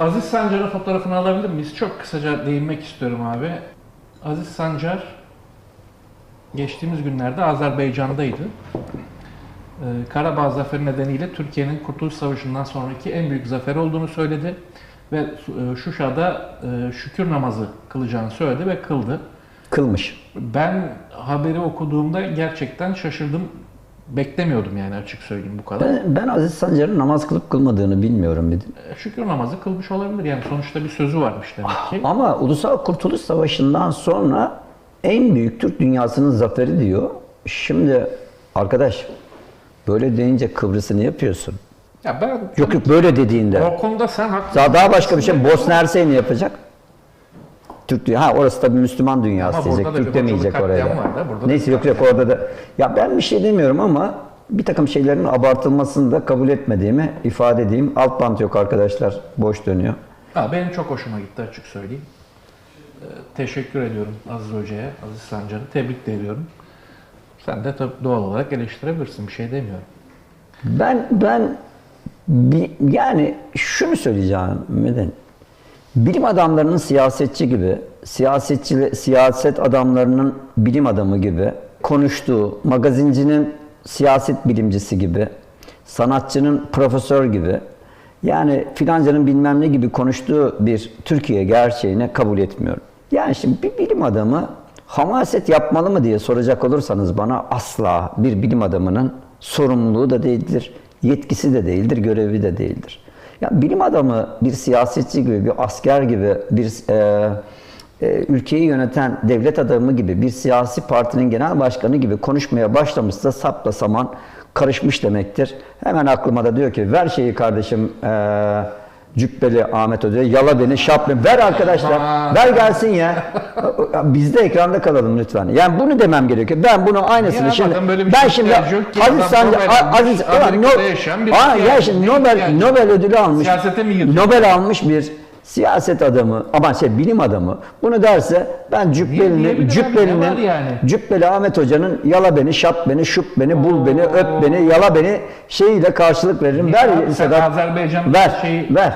Aziz Sancar'ın fotoğrafını alabilir miyiz? Çok kısaca değinmek istiyorum abi. Aziz Sancar geçtiğimiz günlerde Azerbaycan'daydı. Ee, Karabağ zaferi nedeniyle Türkiye'nin Kurtuluş Savaşı'ndan sonraki en büyük zafer olduğunu söyledi. Ve e, Şuşa'da e, şükür namazı kılacağını söyledi ve kıldı. Kılmış. Ben haberi okuduğumda gerçekten şaşırdım. Beklemiyordum yani açık söyleyeyim bu kadar. Ben, ben Aziz Sancar'ın namaz kılıp kılmadığını bilmiyorum bir. E, Şükür namazı kılmış olabilir yani sonuçta bir sözü varmış demek ki. Ama Ulusal Kurtuluş Savaşı'ndan sonra en büyük Türk dünyasının zaferi diyor. Şimdi arkadaş böyle deyince Kıbrıs'ı ne yapıyorsun? Ya ben Yok yok böyle dediğinde. o konuda sen haklısın. Daha, daha başka bir şey. Bosna Hersey ne yapacak? Türk dünya. Ha orası tabii Müslüman dünyası Ama diyecek. Türk demeyecek oraya. da. Neyse yok yok orada da. Ya ben bir şey demiyorum ama bir takım şeylerin abartılmasını da kabul etmediğimi ifade edeyim. Alt bant yok arkadaşlar. Boş dönüyor. Ha, benim çok hoşuma gitti açık söyleyeyim. Ee, teşekkür ediyorum Aziz Hoca'ya, Aziz Sancar'ı. Tebrik de ediyorum. Sen de tabii doğal olarak eleştirebilirsin. Bir şey demiyorum. Ben ben yani şunu söyleyeceğim Meden. Bilim adamlarının siyasetçi gibi, siyasetçi siyaset adamlarının bilim adamı gibi konuştuğu, magazincinin siyaset bilimcisi gibi, sanatçının profesör gibi, yani filancanın bilmem ne gibi konuştuğu bir Türkiye gerçeğini kabul etmiyorum. Yani şimdi bir bilim adamı hamaset yapmalı mı diye soracak olursanız bana asla bir bilim adamının sorumluluğu da değildir, yetkisi de değildir, görevi de değildir. Ya bilim adamı bir siyasetçi gibi, bir asker gibi, bir e, e, ülkeyi yöneten devlet adamı gibi, bir siyasi partinin genel başkanı gibi konuşmaya başlamışsa sapla saman karışmış demektir. Hemen aklıma da diyor ki ver şeyi kardeşim e, Cübbeli Ahmet Hoca yala beni şap beni ver arkadaşlar ver gelsin ya. Biz de ekranda kalalım lütfen. Yani bunu demem gerekiyor. Ben bunu aynısını Ya şimdi bakın böyle bir ben şey şimdi. Aziz Sancar Aziz Amerika'da Ulan, yaşayan bir Aa, ya siyasi- şimdi ne Nobel yani? Nobel ödülü almış. Siyasete mi girdin? Nobel almış bir siyaset adamı ama şey bilim adamı bunu derse ben var Cübbeli'nin yani? Cübbeli Ahmet Hoca'nın yala beni, şap beni, şup beni, bul beni, öp beni, yala beni şeyiyle karşılık veririm. Ver Abi sen Sedat. Azerbaycan ver, şeyi- ver.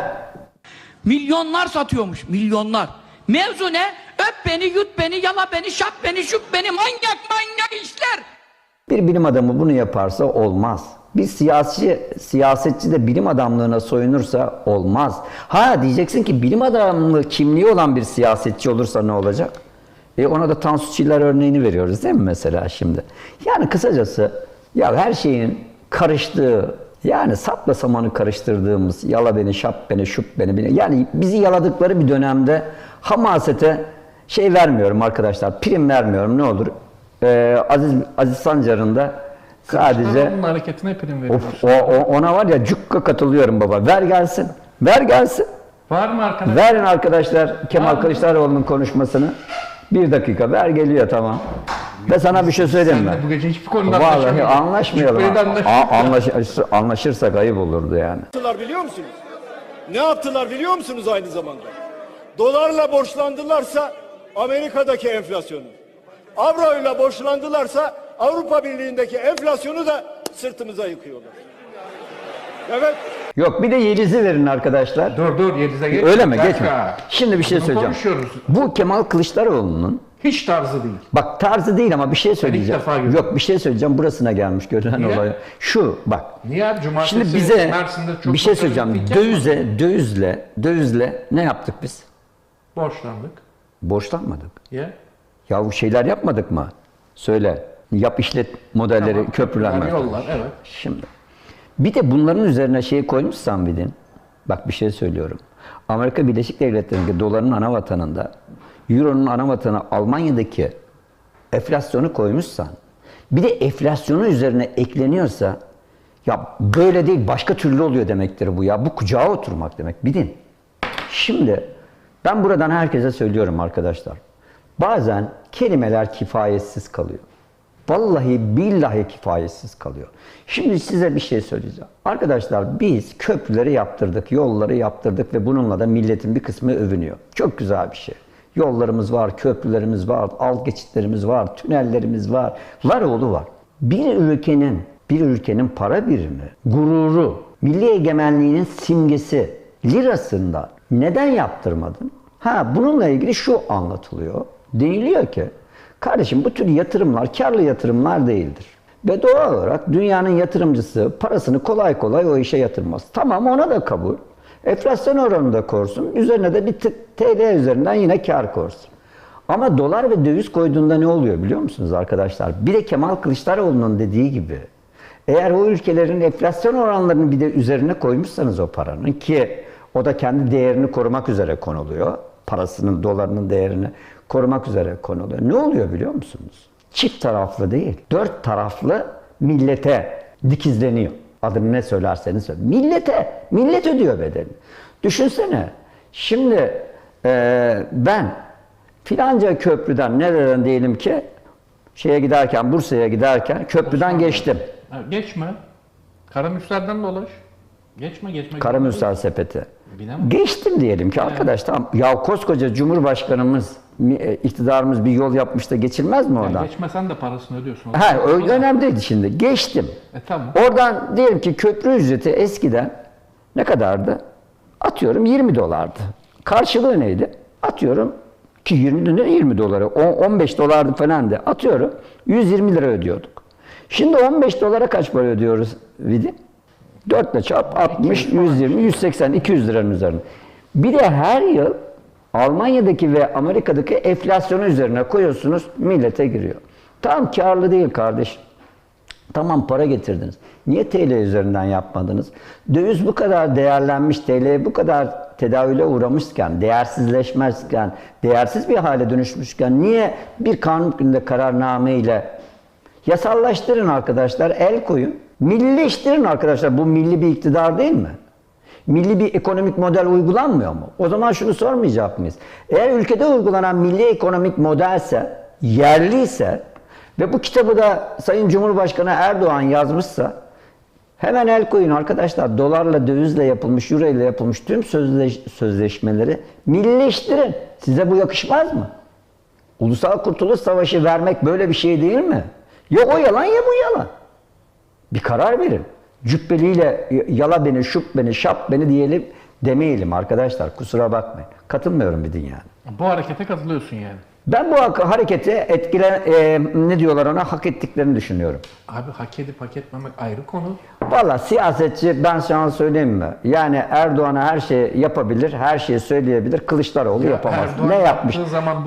Milyonlar satıyormuş, milyonlar. Mevzu ne? Öp beni, yut beni, yala beni, şap beni, şup beni, manyak manyak işler. Bir bilim adamı bunu yaparsa olmaz. Bir siyasi siyasetçi de bilim adamlığına soyunursa olmaz. Ha diyeceksin ki bilim adamlığı kimliği olan bir siyasetçi olursa ne olacak? E ona da Tansu Çiller örneğini veriyoruz değil mi mesela şimdi? Yani kısacası ya her şeyin karıştığı yani sapla samanı karıştırdığımız yala beni, şap beni, şup beni, beni yani bizi yaladıkları bir dönemde hamasete şey vermiyorum arkadaşlar, prim vermiyorum ne olur. Ee, Aziz Aziz Sancar'ın da sadece Onun hareketine prim veriyoruz. of, o, o- ona var ya cukka katılıyorum baba. Ver gelsin. Ver gelsin. Var mı arkadaşlar? Verin arkadaşlar Kemal? Kılıçdaroğlu'nun konuşmasını. Bir dakika ver geliyor tamam. Ve sana bir şey söyleyeyim mi? bu gece hiçbir konuda Vallahi anlaşmayalım. Cübbeli'de A- anlaşıyoruz. anlaş- anlaşırsak ayıp olurdu yani. yaptılar biliyor musunuz? Ne yaptılar biliyor musunuz aynı zamanda? Dolarla borçlandılarsa Amerika'daki enflasyonu, avroyla borçlandılarsa Avrupa Birliği'ndeki enflasyonu da sırtımıza yıkıyorlar. Evet. Yok bir de Yeliz'i verin arkadaşlar. Dur dur Yeliz'e geç. Öyle mi? Geçme. Şimdi bir şey Bunu söyleyeceğim. konuşuyoruz. Bu Kemal Kılıçdaroğlu'nun Hiç tarzı değil. Bak tarzı değil ama bir şey söyleyeceğim. defa. Yok bir şey söyleyeceğim. Burasına gelmiş görünen olay. Şu bak. Niye abi? Cumartesi Şimdi bize Mersin'de çok bir şey söyleyeceğim. var. Dövizle, dövizle, dövizle ne yaptık biz? Borçlandık. Borçlanmadık. Ya. Ya bu şeyler yapmadık mı? Söyle. Yap işlet modelleri, Tamam, köprüler, mi? yollar, evet. Şimdi. Bir de bunların üzerine şey koymuşsan bilin. Bak bir şey söylüyorum. Amerika Birleşik Devletleri'ndeki doların ana vatanında, Euro'nun ana vatanı Almanya'daki enflasyonu koymuşsan, bir de enflasyonu üzerine ekleniyorsa, ya böyle değil başka türlü oluyor demektir bu ya. Bu kucağa oturmak demek. Bilin. Şimdi ben buradan herkese söylüyorum arkadaşlar. Bazen kelimeler kifayetsiz kalıyor. Vallahi billahi kifayetsiz kalıyor. Şimdi size bir şey söyleyeceğim. Arkadaşlar biz köprüleri yaptırdık, yolları yaptırdık ve bununla da milletin bir kısmı övünüyor. Çok güzel bir şey. Yollarımız var, köprülerimiz var, alt geçitlerimiz var, tünellerimiz var. Var oğlu var. Bir ülkenin, bir ülkenin para birimi, gururu, milli egemenliğinin simgesi, lirasında Neden yaptırmadın? Ha bununla ilgili şu anlatılıyor. Deniliyor ki kardeşim bu tür yatırımlar karlı yatırımlar değildir. Ve doğal olarak dünyanın yatırımcısı parasını kolay kolay o işe yatırmaz. Tamam ona da kabul. Enflasyon oranını da korsun. Üzerine de bir TL üzerinden yine kar korsun. Ama dolar ve döviz koyduğunda ne oluyor biliyor musunuz arkadaşlar? Bir de Kemal Kılıçdaroğlu'nun dediği gibi eğer o ülkelerin enflasyon oranlarını bir de üzerine koymuşsanız o paranın ki o da kendi değerini korumak üzere konuluyor. Parasının, dolarının değerini korumak üzere konuluyor. Ne oluyor biliyor musunuz? Çift taraflı değil, dört taraflı millete dikizleniyor. Adını ne söylerseniz söyleyin. Millete, millet ödüyor bedelini. Düşünsene, şimdi eee, ben filanca köprüden nereden diyelim ki şeye giderken Bursa'ya giderken köprüden geçtim. Ha, geçme. Karamürslerden dolaş. Geçme geçme. Karamürsel sepeti. Bilemem. Geçtim diyelim ki arkadaş tamam. Ya koskoca Cumhurbaşkanımız e, iktidarımız bir yol yapmış da geçilmez mi Yani oradan? geçmesen de parasını ödüyorsun. Ha öyle önemli değil şimdi. Geçtim. E tamam. Oradan diyelim ki köprü ücreti eskiden ne kadardı? Atıyorum 20 dolardı. Karşılığı neydi? Atıyorum ki 20 lira 20 doları. o- 15 dolardı falan de. Atıyorum 120 lira ödüyorduk. Şimdi 15 dolara kaç para ödüyoruz Vidi? 4 ile çarp 60, 120, 180, 200 liranın üzerine. Bir de her yıl Almanya'daki ve Amerika'daki enflasyonu üzerine koyuyorsunuz millete giriyor. Tam karlı değil kardeşim. Tamam para getirdiniz. Niye TL üzerinden yapmadınız? Döviz bu kadar değerlenmiş, TL bu kadar tedavüle uğramışken, değersizleşmezken, değersiz bir hale dönüşmüşken niye bir kanun hükmünde kararname ile yasallaştırın arkadaşlar, el koyun. Millileştirin arkadaşlar. Bu milli bir iktidar değil mi? Milli bir ekonomik model uygulanmıyor mu? O zaman şunu sormayacak mıyız? Eğer ülkede uygulanan milli ekonomik modelse, yerliyse ve bu kitabı da Sayın Cumhurbaşkanı Erdoğan yazmışsa hemen el koyun arkadaşlar. Dolarla, dövizle yapılmış, euro ile yapılmış tüm sözleş- sözleşmeleri millileştirin. Size bu yakışmaz mı? Ulusal Kurtuluş Savaşı vermek böyle bir şey değil mi? Ya o yalan ya bu yalan. Bir karar verin. Cübbeliyle yala beni, şup beni, şap beni diyelim demeyelim arkadaşlar. Kusura bakmayın. Katılmıyorum bir dünya. Bu harekete katılıyorsun yani. Ben bu hareketi etkilen, e, ne diyorlar ona, hak ettiklerini düşünüyorum. Abi hak edip hak etmemek ayrı konu. Valla siyasetçi ben sana söyleyeyim mi? Yani Erdoğan'a her şeyi yapabilir, her şeyi söyleyebilir. Kılıçdaroğlu Ya yapamaz. Erdoğan ne yapmış?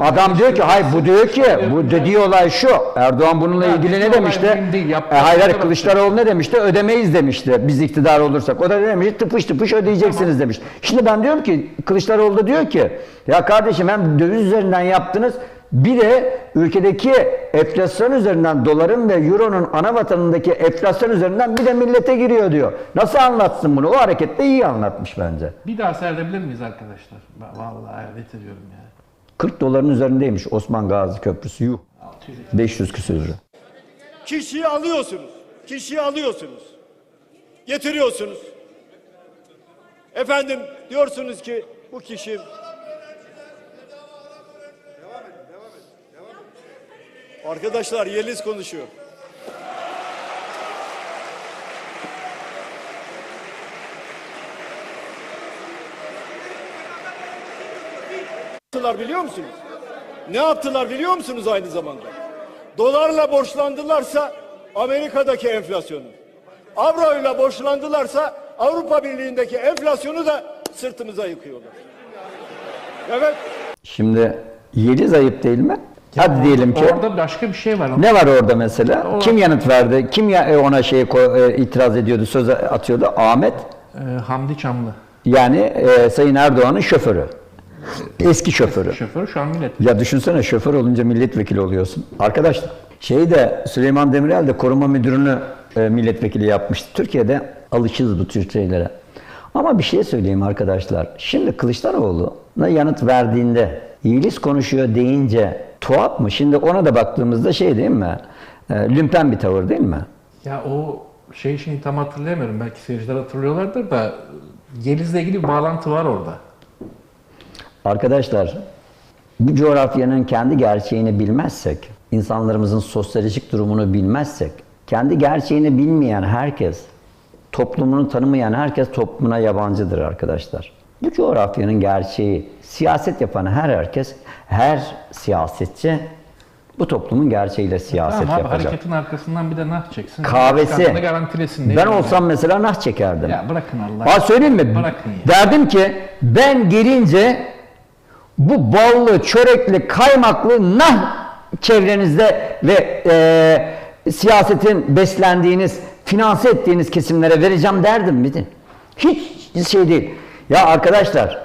Adam diyor ki hayır bu diyor ki bu dediği olay şu. Erdoğan bununla Ya ilgili ne demişti? değil, E, hayır hayır Kılıçdaroğlu ne demişti? Ödemeyiz demişti. Biz iktidar olursak. O da ne demişti? Tıpış tıpış ödeyeceksiniz demiş. Şimdi ben diyorum ki Kılıçdaroğlu da diyor ki ya kardeşim hem döviz üzerinden yaptınız bir de ülkedeki enflasyon üzerinden doların ve euronun ana vatanındaki enflasyon üzerinden bir de millete giriyor diyor. Nasıl anlatsın bunu? O harekette iyi anlatmış bence. Bir daha seyredebilir miyiz arkadaşlar? Vallahi hayret ediyorum ya. 40 doların üzerindeymiş Osman Gazi Köprüsü. Yuh. 600 500 küsür lira. Kişiyi alıyorsunuz. Kişiyi alıyorsunuz. Getiriyorsunuz. Efendim diyorsunuz ki bu kişi Arkadaşlar Yeliz konuşuyor. yaptılar biliyor musunuz? Ne yaptılar biliyor musunuz aynı zamanda? Dolarla borçlandılarsa Amerika'daki enflasyonu, avroyla borçlandılarsa Avrupa Birliği'ndeki enflasyonu da sırtımıza yıkıyorlar. Evet. Şimdi Yeliz ayıp değil mi? Hadi diyelim ki. Orada başka bir şey var. ama. Ne var orada mesela? O- Kim yanıt verdi? Kim ya- e, ona şey e, itiraz ediyordu, söz atıyordu? Ahmet. Ee, Hamdi Çamlı. Yani e, Sayın Erdoğan'ın şoförü. Eski şoförü. Şoför şu an millet. Ya düşünsene şoför olunca milletvekili oluyorsun. Arkadaşlar şeyi de Süleyman Demirel de koruma müdürünü e, milletvekili yapmıştı. Türkiye'de alışığız bu tür şeylere. Ama bir şey söyleyeyim arkadaşlar. Şimdi Kılıçdaroğlu'na yanıt verdiğinde İyilis konuşuyor deyince tuhaf mı? Şimdi ona da baktığımızda şey değil mi? E, lümpen bir tavır değil mi? Ya o şey şimdi tam hatırlayamıyorum. Belki seyirciler hatırlıyorlardır da Yeliz'le ilgili bir bağlantı var orada. Arkadaşlar, bu coğrafyanın kendi gerçeğini bilmezsek, insanlarımızın sosyolojik durumunu bilmezsek, kendi gerçeğini bilmeyen herkes, toplumunu tanımayan herkes toplumuna yabancıdır arkadaşlar. Bu coğrafyanın gerçeği, siyaset yapan her herkes, her siyasetçi bu toplumun gerçeğiyle siyaset Tamam abi yapacak. hareketin arkasından bir de nah çeksin. Kahvesi. Garantilesin. Ben olsam mesela nah çekerdim. Ya bırakın Allah. Ha söyleyeyim mi? Bırakın ya. Derdim ki ben gelince bu ballı, çörekli, kaymaklı nah çevrenizde ve e, siyasetin beslendiğiniz, finanse ettiğiniz kesimlere vereceğim derdim bir de. Hiç şey değil. Ya arkadaşlar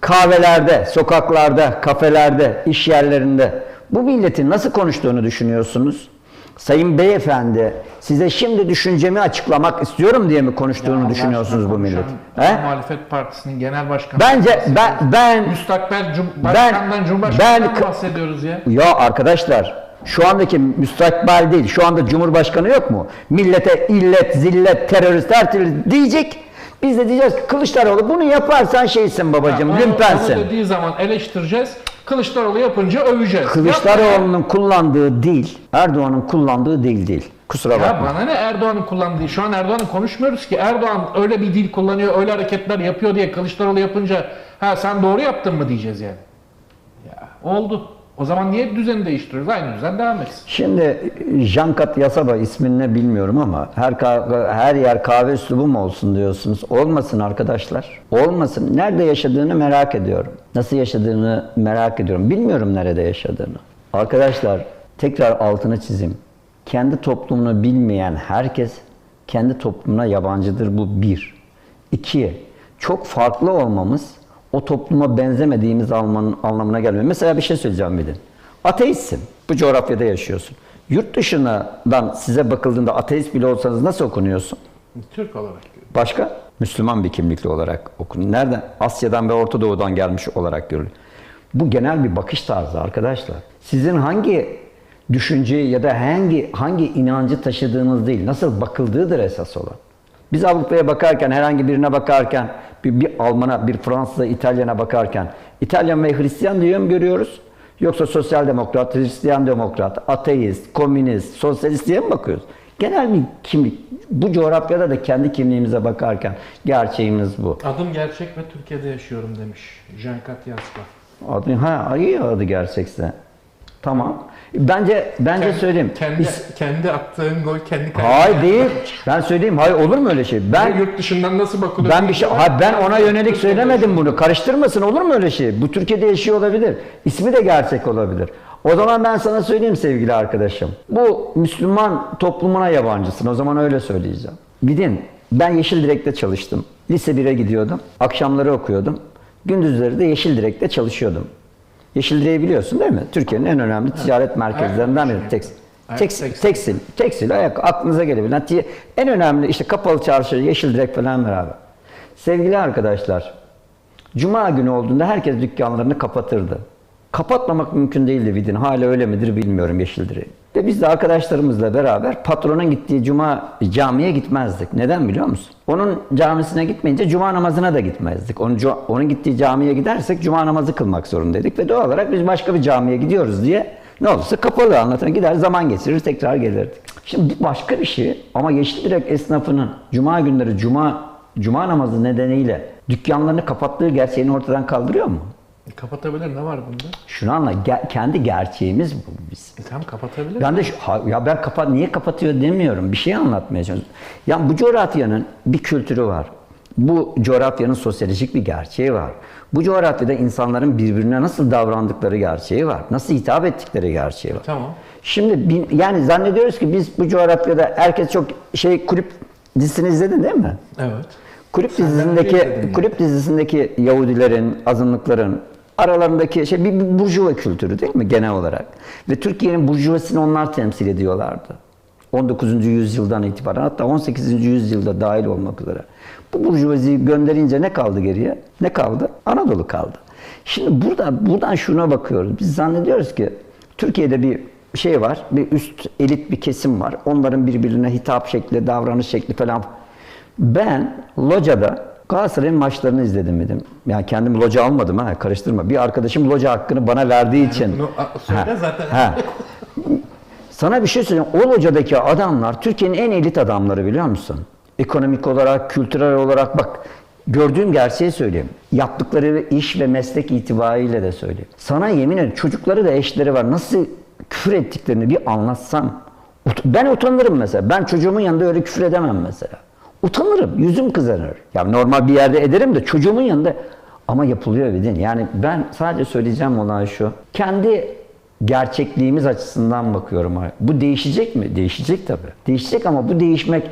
kahvelerde, sokaklarda, kafelerde, iş yerlerinde bu milletin nasıl konuştuğunu düşünüyorsunuz? Sayın beyefendi size şimdi düşüncemi açıklamak istiyorum diye mi konuştuğunu düşünüyorsunuz bu millet? He? Muhalefet Partisinin genel başkanı. Bence ben ben Müstakbel cum başkandan cumhurbaşkanından ben- bahsediyoruz ya. ya arkadaşlar şu andaki müstakbel değil. Şu anda Cumhurbaşkanı yok mu? Millete illet, zillet, terörist her türlü diyecek. Biz de diyeceğiz ki Kılıçdaroğlu bunu yaparsan şeysin babacığım, Onu- lümpensin. Onu dediği zaman eleştireceğiz. Kılıçdaroğlu yapınca öveceğiz. Kılıçdaroğlu'nun kullandığı dil, Erdoğan'ın kullandığı dil değil. Kusura Ya bakma. bana ne Erdoğan'ın kullandığı? Şu an Erdoğan'ı konuşmuyoruz ki. Erdoğan öyle bir dil kullanıyor, öyle hareketler yapıyor diye Kılıçdaroğlu yapınca ha sen doğru yaptın mı diyeceğiz yani. Ya oldu. O zaman niye düzeni değiştiriyoruz? Aynı düzen devam etsin. Şimdi Jankat Yasaba ismini bilmiyorum ama her her yer kahve üslubu mu olsun diyorsunuz. Olmasın arkadaşlar. Olmasın. Nerede yaşadığını merak ediyorum. Nasıl yaşadığını merak ediyorum. Bilmiyorum nerede yaşadığını. Arkadaşlar tekrar altını çizeyim. Kendi toplumunu bilmeyen herkes kendi toplumuna yabancıdır bu bir. İki, çok farklı olmamız o topluma benzemediğimiz almanın anlamına gelmiyor. Mesela bir şey söyleyeceğim bir de. Ateistsin. Bu coğrafyada yaşıyorsun. Yurt dışından size bakıldığında ateist bile olsanız nasıl okunuyorsun? Türk olarak. Başka? Müslüman bir kimlikli olarak okun. Nereden? Asya'dan ve Orta Doğu'dan gelmiş olarak görülür. Bu genel bir bakış tarzı arkadaşlar. Sizin hangi düşünceyi ya da hangi hangi inancı taşıdığınız değil, nasıl bakıldığıdır esas olan. Biz Avrupa'ya bakarken, herhangi birine bakarken, bir, bir Alman'a, bir Fransız'a, İtalyan'a bakarken İtalyan ve Hristiyan diye mi görüyoruz? Yoksa sosyal demokrat, Hristiyan demokrat, ateist, komünist, sosyalist diye mi bakıyoruz? Genel bir kimlik. Bu coğrafyada da kendi kimliğimize bakarken gerçeğimiz bu. Adım gerçek ve Türkiye'de yaşıyorum demiş. Jankat Yaskov. Adı, ha iyi adı gerçekse. Tamam. Bence bence Kendi- söyleyeyim. Kendi, İs- kendi attığın gol kendi kalene. Hayır değil. Ben söyleyeyim. Hayır olur mu öyle şey? Ben yurt dışından nasıl bakılıyor? Ben bir şey, ha ben ona yönelik söylemedim bunu. Karıştırmasın olur mu öyle şey? Bu Türkiye'de yaşıyor olabilir. İsmi de gerçek olabilir. O zaman ben sana söyleyeyim sevgili arkadaşım. Bu Müslüman toplumuna yabancısın. O zaman öyle söyleyeceğim. Bilin ben Yeşil Direk'te çalıştım. Lise 1'e gidiyordum. Akşamları okuyordum. Gündüzleri de Yeşil Direk'te çalışıyordum. Yeşil Direk'i biliyorsun değil mi? Türkiye'nin en önemli ticaret merkezlerinden biri. Tekstil. Tekstil, tekstil. ayak aklınıza gelebilen en önemli işte kapalı çarşı, yeşil direk falan beraber. Sevgili arkadaşlar, Cuma günü olduğunda herkes dükkanlarını kapatırdı. Kapatmamak mümkün değildi Vidin. Hala öyle midir bilmiyorum yeşil direği. Ve biz de arkadaşlarımızla beraber patronun gittiği cuma camiye gitmezdik. Neden biliyor musun? Onun camisine gitmeyince cuma namazına da gitmezdik. Onun, onun gittiği camiye gidersek cuma namazı kılmak zorundaydık. Ve doğal olarak biz başka bir camiye gidiyoruz diye ne olursa kapalı anlatan gider zaman geçirir tekrar gelirdik. Şimdi bu başka bir şey ama Yeşil Direk esnafının cuma günleri cuma cuma namazı nedeniyle dükkanlarını kapattığı gerçeğini ortadan kaldırıyor mu? Kapatabilir ne var bunda? Şunu anla ge- kendi gerçeğimiz bu biz. E tamam kapatabilir. Ben de şu, ha- ya ben kapat niye kapatıyor demiyorum. Bir şey anlatmaya çalışıyorum. Ya bu coğrafyanın bir kültürü var. Bu coğrafyanın sosyolojik bir gerçeği var. Bu coğrafyada insanların birbirine nasıl davrandıkları gerçeği var. Nasıl hitap ettikleri gerçeği var. Tamam. Şimdi yani zannediyoruz ki biz bu coğrafyada herkes çok şey kulüp dizisini izledin değil mi? Evet. Kulüp dizisindeki kulüp dizisindeki Yahudilerin, azınlıkların aralarındaki şey bir, bir burjuva kültürü değil mi genel olarak? Ve Türkiye'nin burjuvasını onlar temsil ediyorlardı. 19. yüzyıldan itibaren hatta 18. yüzyılda dahil olmak üzere. Bu burjuvaziyi gönderince ne kaldı geriye? Ne kaldı? Anadolu kaldı. Şimdi burada buradan şuna bakıyoruz. Biz zannediyoruz ki Türkiye'de bir şey var, bir üst elit bir kesim var. Onların birbirine hitap şekli, davranış şekli falan ben locada Galatasaray'ın maçlarını izledim dedim. Yani kendim loca almadım ha karıştırma. Bir arkadaşım loca hakkını bana verdiği için. Bunu a- söyle Ha, zaten. ha. Sana bir şey söyleyeyim. O locadaki adamlar Türkiye'nin en elit adamları biliyor musun? Ekonomik olarak, kültürel olarak bak Gördüğüm gerçeği söyleyeyim. Yaptıkları iş ve meslek itibariyle de söyleyeyim. Sana yemin ederim çocukları da eşleri var. Nasıl küfür ettiklerini bir anlatsam. Ben utanırım mesela. Ben çocuğumun yanında öyle küfür edemem mesela. Utanırım. Yüzüm kızarır. Ya normal bir yerde ederim de çocuğumun yanında ama yapılıyor bir din. Yani ben sadece söyleyeceğim olay şu. Kendi gerçekliğimiz açısından bakıyorum. Bu değişecek mi? Değişecek tabii. Değişecek ama bu değişmek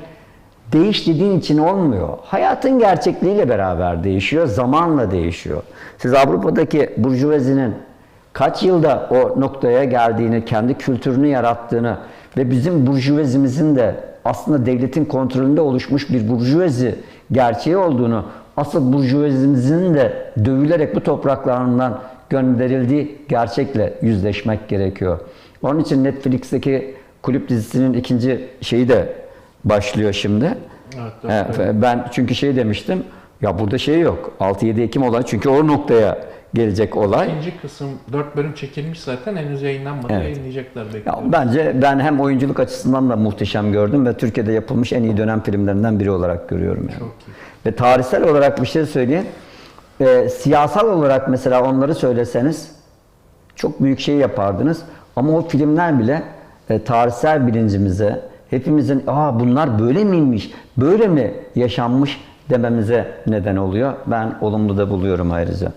Değiş dediğin için olmuyor. Hayatın gerçekliğiyle beraber değişiyor, zamanla değişiyor. Siz Avrupa'daki burjuvazinin kaç yılda o noktaya geldiğini, kendi kültürünü yarattığını ve bizim burjuvazimizin de aslında devletin kontrolünde oluşmuş bir burjuvazi gerçeği olduğunu, asıl burjuvazimizin de dövülerek bu topraklarından gönderildiği gerçekle yüzleşmek gerekiyor. Onun için Netflix'teki kulüp dizisinin ikinci şeyi de başlıyor şimdi. Evet, He, ben çünkü şey demiştim. Ya burada şey yok. 6-7 Ekim olay. Çünkü o noktaya gelecek olay. İkinci kısım 4 bölüm çekilmiş zaten henüz yayınlanmadı. Evet. Yayınlayacaklar Ya bekliyorum. bence ben hem oyunculuk açısından da muhteşem gördüm ve Türkiye'de yapılmış en iyi dönem filmlerinden biri olarak görüyorum yani. Çok iyi. Ve tarihsel olarak bir şey söyleyeyim. Ee, siyasal olarak mesela onları söyleseniz çok büyük şey yapardınız. Ama o filmler bile e, tarihsel bilincimize, hepimizin aa bunlar böyle miymiş, böyle mi yaşanmış dememize neden oluyor. Ben olumlu da buluyorum ayrıca.